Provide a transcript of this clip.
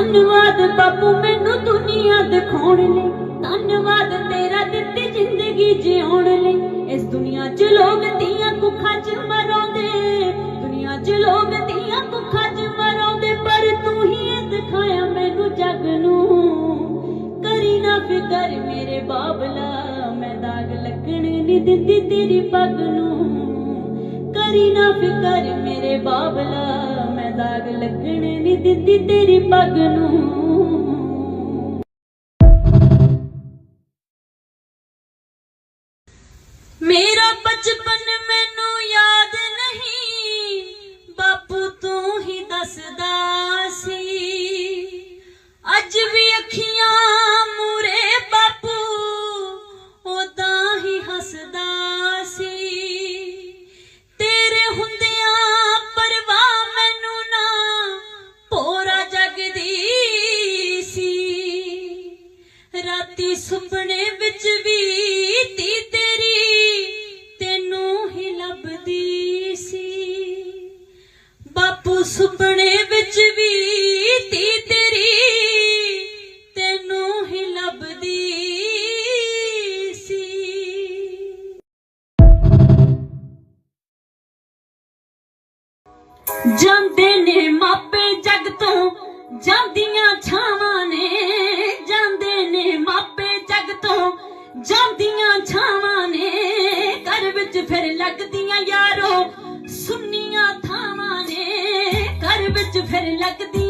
ਧੰਨਵਾਦ ਬਾਪੂ, ਮੈਨੂੰ ਦੁਨੀਆ ਦਿਖਾਉਣ ਲਈ। ਧੰਨਵਾਦ ਤੇਰਾ ਦਿੱਤੀ ਜ਼ਿੰਦਗੀ ਜਿਉਣ ਲਈ। ਇਸ ਦੁਨੀਆ 'ਚ ਲੋਕ ਤੀਆਂ ਕੁੱਖਾਂ 'ਚ ਮਰੋਂਦੇ ਦੁਨੀਆ 'ਚ ਲੋਕ ਤੀਆਂ ਕੁੱਖਾਂ 'ਚ ਮਰੋਂਦੇ ਪਰ ਤੂੰ ਹੀ ਦਿਖਾਇਆ ਮੈਨੂੰ ਜੱਗ ਨੂੰ। ਕਰੀ ਨਾ ਫਿਕਰ ਮੇਰੇ ਬਾਬਲਾ, ਮੈਂ ਦਾਗ ਲੱਗਣ ਨਹੀਂ ਦਿੰਦੀ ਤੇਰੀ ਪੱਗ ਨੂੰ। ਕਰੀ ਨਾ ਫਿਕਰ ਮੇਰੇ ਬਾਬਲਾ ਦਾਗ ਲੱਗਣ ਨਹੀਂ ਦਿੰਦੀ ਤੇਰੀ ਪੱਗ ਨੂੰ। ਮੇਰਾ ਬਚਪਨ ਮੈਨੂੰ ਯਾਦ ਨਹੀਂ, ਬਾਪੂ ਤੂੰ ਹੀ ਦੱਸਦਾ ਸੀ। ਅੱਜ ਵੀ ਅੱਖੀਆਂ ਸੁਪਨੇ ਵਿੱਚ ਵੀ ਤੀ ਤੇਰੀ, ਤੈਨੂੰ ਹੀ ਲੱਭਦੀ ਸੀ। ਬਾਪੂ ਸੁਪਨੇ ਵਿੱਚ ਵੀ ਤੀ ਤੇਰੀ, ਤੈਨੂੰ ਹੀ ਲੱਭਦੀ ਸੀ। ਜਾਂਦੇ ਨੇ ਮਾਪੇ ਜਗ ਤੋਂ, ਜਾਂਦੀਆਂ ਵਿੱਚ ਫਿਰ ਲੱਗਦੀਆਂ ਯਾਰੋ ਸੁੰਨੀਆਂ ਥਾਵਾਂ ਨੇ। ਘਰ ਵਿੱਚ ਫਿਰ ਲੱਗਦੀਆਂ